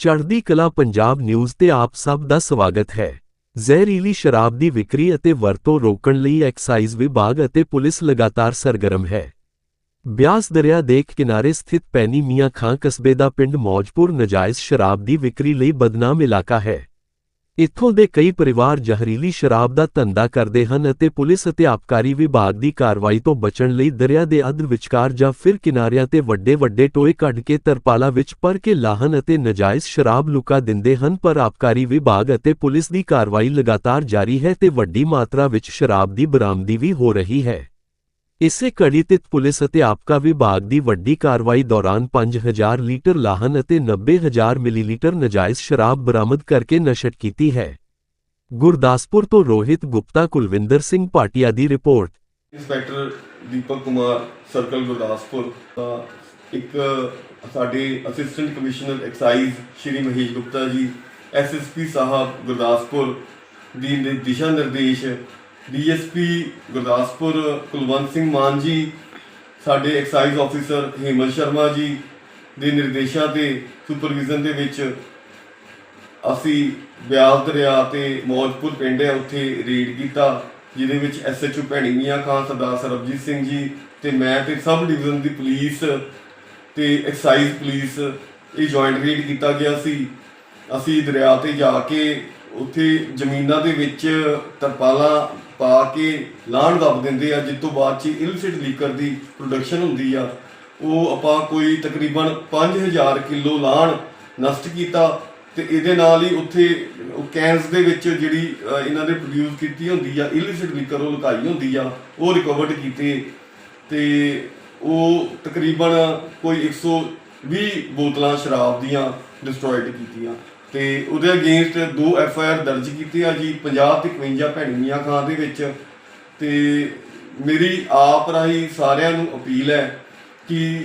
ਚੜ੍ਹਦੀ ਕਲਾ ਪੰਜਾਬ ਨਿਊਜ਼ ਤੇ ਆਪ ਸਭ ਦਾ ਸਵਾਗਤ ਹੈ। ਜ਼ਹਿਰੀਲੀ ਸ਼ਰਾਬ ਦੀ ਵਿਕਰੀ ਅਤੇ ਵਰਤੋਂ ਰੋਕਣ ਲਈ ਐਕਸਾਈਜ਼ ਵਿਭਾਗ ਅਤੇ ਪੁਲਿਸ ਲਗਾਤਾਰ ਸਰਗਰਮ ਹੈ। ਬਿਆਸ ਦਰਿਆ ਦੇ ਕਿਨਾਰੇ ਸਥਿਤ ਪੈਨੀ ਮੀਆਂ ਖਾਂ ਕਸਬੇ ਦਾ ਪਿੰਡ ਮੌਜਪੁਰ ਨਜਾਇਜ਼ ਸ਼ਰਾਬ ਦੀ ਵਿਕਰੀ ਲਈ ਬਦਨਾਮ ਇਲਾਕਾ ਹੈ। ਇੱਥੋਂ ਦੇ ਕਈ ਪਰਿਵਾਰ ਜ਼ਹਿਰੀਲੀ ਸ਼ਰਾਬ ਦਾ ਧੰਦਾ ਕਰਦੇ ਹਨ ਅਤੇ ਪੁਲਿਸ ਅਤੇ ਆਬਕਾਰੀ ਵਿਭਾਗ ਦੀ ਕਾਰਵਾਈ ਤੋਂ ਬਚਣ ਲਈ ਦਰਿਆ ਦੇ ਅੱਧ ਵਿਚਕਾਰ ਜਾਂ ਫਿਰ ਕਿਨਾਰਿਆਂ ਤੇ ਵੱਡੇ ਵੱਡੇ ਟੋਏ ਕੱਢ ਕੇ ਤਰਪਾਲਾਂ ਵਿੱਚ ਭਰ ਕੇ ਲਾਹਨ ਅਤੇ ਨਜਾਇਜ਼ ਸ਼ਰਾਬ ਲੁਕਾ ਦਿੰਦੇ ਹਨ, ਪਰ ਆਬਕਾਰੀ ਵਿਭਾਗ ਅਤੇ ਪੁਲਿਸ ਦੀ ਕਾਰਵਾਈ ਲਗਾਤਾਰ ਜਾਰੀ ਹੈ ਤੇ ਵੱਡੀ ਮਾਤਰਾ ਵਿੱਚ ਸ਼ਰਾਬ ਦੀ ਬਰਾਮਦੀ ਵੀ ਹੋ ਰਹੀ ਹੈ। ਇਸੇ ਕੜੀ ਤੇ ਪੁਲਿਸ ਅਤੇ ਆਪਕਾ ਵਿਭਾਗ ਦੀ ਵੱਡੀ ਕਾਰਵਾਈ ਦੌਰਾਨ 5000 ਲੀਟਰ ਲਾਹਨ ਅਤੇ 90000 ਮਿਲੀਲੀਟਰ ਨਜਾਇਜ਼ ਸ਼ਰਾਬ ਬਰਾਮਦ ਕਰਕੇ ਨਸ਼ਟ ਕੀਤੀ ਹੈ। ਗੁਰਦਾਸਪੁਰ ਤੋਂ ਰੋਹਿਤ ਗੁਪਤਾ, ਕੁਲਵਿੰਦਰ ਸਿੰਘ ਭਾਟੀਆ ਦੀ report. Inspector Deepak Kumar, circle Gurdaspur. ਦਾ ਇੱਕ ਸਾਡੇ assistant commissioner excise Shri Mahesh Gupta ji SSP ਸਾਹਿਬ ਗੁਰਦਾਸਪੁਰ ਦੀ ਦਿਸ਼ਾ ਨਿਰਦੇਸ਼ ਡੀਐਸਪੀ ਗੁਰਦਾਸਪੁਰ ਕੁਲਵੰਤ ਸਿੰਘ ਮਾਨ ਜੀ, ਸਾਡੇ ਐਕਸਾਈਜ਼ ਆਫੀਸਰ ਹੇਮਲ ਸ਼ਰਮਾ ਜੀ ਦੇ ਨਿਰਦੇਸ਼ਾਂ ਤੇ ਸੁਪਰਵਿਜ਼ਨ ਦੇ ਵਿੱਚ ਅਸੀਂ ਬਿਆਸ ਦਰਿਆ ਤੇ ਮੌਜਪੁਰ ਪਿੰਡ ਹੈ, ਉੱਥੇ ਰੇਡ ਕੀਤਾ, ਜਿਹਦੇ ਵਿੱਚ ਐਸਐਚਓ ਭੈਣੀ ਮੀਆਂ ਖਾਨ, ਸਰਦਾਰ ਸਰਬਜੀਤ ਸਿੰਘ ਜੀ ਤੇ ਮੈਂ ਤੇ ਸਬ ਡਿਵੀਜ਼ਨ ਦੀ ਪੁਲਿਸ ਤੇ ਐਕਸਾਈਜ਼ ਪੁਲਿਸ ਇਹ ਜੁਆਇੰਟ ਰੇਡ ਕੀਤਾ ਗਿਆ ਸੀ। ਅਸੀਂ ਦਰਿਆ ਤੇ ਜਾ ਕੇ ਉੱਥੇ ਜ਼ਮੀਨਾਂ ਦੇ ਵਿੱਚ ਤਰਪਾਲਾਂ ਪਾ ਕੇ ਲਾਣ ਦੱਬ ਦਿੰਦੇ ਆ, ਜਿਸ ਤੋਂ ਬਾਅਦ ਚ ਇਲਸਿਟ ਲੀਕਰ ਦੀ ਪ੍ਰੋਡਕਸ਼ਨ ਹੁੰਦੀ ਆ। ਉਹ ਆਪਾਂ ਕੋਈ ਤਕਰੀਬਨ 5000 ਕਿਲੋ ਲਾਣ ਨਸ਼ਟ ਕੀਤਾ ਤੇ ਇਹਦੇ ਨਾਲ ਹੀ ਉੱਥੇ ਉਹ ਕੈਨਸ ਦੇ ਵਿੱਚ ਜਿਹੜੀ ਇਹਨਾਂ ਨੇ ਪ੍ਰੋਡਿਊਸ ਕੀਤੀ ਹੁੰਦੀ ਆ ਇਲਿਸਿਟ ਲਿਕਰ ਉਹ ਲੁਕਾਈ ਹੁੰਦੀ ਆ, ਉਹ ਰਿਕਵਰਡ ਕੀਤੇ। ਤੇ ਉਹ ਤਕਰੀਬਨ ਕੋਈ 120 ਬੋਤਲਾਂ ਸ਼ਰਾਬ ਦੀਆਂ ਡਿਸਟਰੋਇਡ ਕੀਤੀਆਂ। ਤੇ ਉਹਦੇ ਅਗੇਂਸਟ ਦੋ ਐਫ ਆਈ ਆਰ ਦਰਜ ਕੀਤੀ ਆ ਜੀ 50 ਤੇ 51 ਭੈਣੀਆਂ ਖਾਂ ਦੇ ਵਿੱਚ। ਤੇ ਮੇਰੀ ਆਪ ਰਾਹੀਂ ਸਾਰਿਆਂ ਨੂੰ ਅਪੀਲ ਹੈ ਕਿ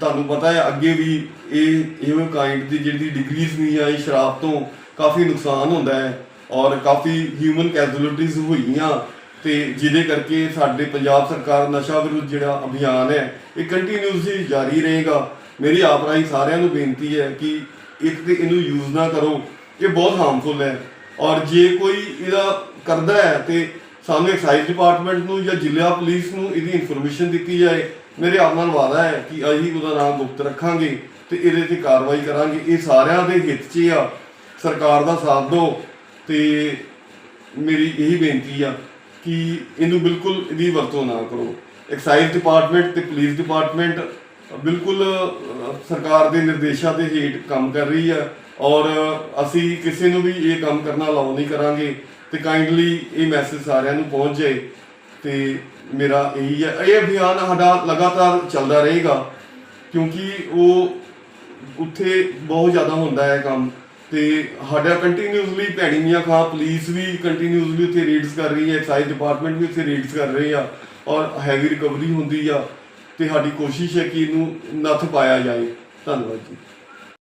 ਤੁਹਾਨੂੰ ਪਤਾ ਹੈ, ਅੱਗੇ ਵੀ ਇਹ ਇਹੋ ਕਾਈਂਡ ਦੀ ਜਿਹੜੀ ਡਿਗਰੀਜ਼ ਨਹੀਂ ਆਈ ਸ਼ਰਾਬ ਤੋਂ ਕਾਫੀ ਨੁਕਸਾਨ ਹੁੰਦਾ ਹੈ ਔਰ ਕਾਫੀ ਹਿਊਮਨ ਕੈਜ਼ੁਅਲਟੀਜ਼ ਹੋਈਆਂ। ਤੇ ਜਿਹਦੇ ਕਰਕੇ ਸਾਡੇ ਪੰਜਾਬ ਸਰਕਾਰ ਨਸ਼ਾ ਵਿਰੁੱਧ ਜਿਹੜਾ ਅਭਿਆਨ ਹੈ, ਇਹ ਕੰਟੀਨਿਊਸਲੀ ਜਾਰੀ ਰਹੇਗਾ। ਮੇਰੀ ਆਪ ਰਾਹੀਂ ਸਾਰਿਆਂ ਨੂੰ ਬੇਨਤੀ ਹੈ ਕਿ ਇੱਕ ਤੇ ਇਹਨੂੰ ਯੂਜ਼ ਨਾ ਕਰੋ, ਇਹ ਬਹੁਤ ਹਾਰਮਫੁਲ ਹੈ। ਔਰ ਜੇ ਕੋਈ ਇਹਦਾ ਕਰਦਾ ਹੈ ਤੇ ਸਾਨੂੰ ਐਕਸਾਈਜ਼ ਡਿਪਾਰਟਮੈਂਟ ਨੂੰ ਜਾਂ ਜ਼ਿਲ੍ਹਾ ਪੁਲਿਸ ਨੂੰ ਇਹਦੀ ਇਨਫੋਰਮੇਸ਼ਨ ਦਿੱਤੀ ਜਾਏ, ਮੇਰੇ ਆਪ ਨਾਲ ਵਾਅਦਾ ਹੈ ਕਿ ਅਸੀਂ ਉਹਦਾ ਨਾਮ ਗੁਪਤ ਰੱਖਾਂਗੇ ਤੇ ਇਹਦੇ ਤੇ ਕਾਰਵਾਈ ਕਰਾਂਗੇ। ਇਹ ਸਾਰਿਆਂ ਦੇ ਹਿੱਤ 'ਚ ਆ। ਸਰਕਾਰ ਦਾ ਸਾਥ ਦਿਓ ਤੇ ਮੇਰੀ ਇਹੀ ਬੇਨਤੀ ਆ ਕਿ ਇਹਨੂੰ ਬਿਲਕੁਲ ਇਹਦੀ ਵਰਤੋਂ ਨਾ ਕਰੋ। ਐਕਸਾਈਜ਼ ਡਿਪਾਰਟਮੈਂਟ ਤੇ ਪੁਲਿਸ ਡਿਪਾਰਟਮੈਂਟ ਬਿਲਕੁਲ ਸਰਕਾਰ ਦੇ ਨਿਰਦੇਸ਼ਾਂ ਦੇ ਹੇਠ ਕੰਮ ਕਰ ਰਹੀ ਹੈ ਔਰ ਅਸੀਂ ਕਿਸੇ ਨੂੰ ਵੀ ਇਹ ਕੰਮ ਕਰਨਾ ਅਲਾਉ ਨਹੀਂ ਕਰਾਂਗੇ ਤੇ ਕਾਈਂਡਲੀ ਇਹ ਮੈਸੇਜ ਸਾਰਿਆਂ ਨੂੰ ਪਹੁੰਚ ਜਾਏ ਤੇ ਮੇਰਾ ਇਹੀ ਹੈ ਇਹ ਅਭਿਆਨ ਸਾਡਾ ਲਗਾਤਾਰ ਚੱਲਦਾ ਰਹੇਗਾ ਕਿਉਂਕਿ ਉਹ ਉੱਥੇ ਬਹੁਤ ਜ਼ਿਆਦਾ ਹੁੰਦਾ ਹੈ ਕੰਮ ਤੇ ਸਾਡਾ ਕੰਟੀਨਿਊਸਲੀ ਭੈਣੀ ਮੀਆਂ ਖਾਂ ਪੁਲਿਸ ਵੀ ਕੰਟੀਨਿਊਸਲੀ ਉੱਥੇ ਰੇਡਸ ਕਰ ਰਹੀ ਹੈ ਐਕਸਾਈਜ਼ ਡਿਪਾਰਟਮੈਂਟ ਵੀ ਉੱਥੇ ਰੇਡਸ ਕਰ ਰਹੀ ਆ ਔਰ ਹੈਵੀ ਰਿਕਵਰੀ ਹੁੰਦੀ ਆ। ਤੇ ਸਾਡੀ ਕੋਸ਼ਿਸ਼ ਹੈ ਕਿ ਇਹਨੂੰ ਨੱਥ ਪਾਇਆ ਜਾਏ। ਧੰਨਵਾਦ ਜੀ।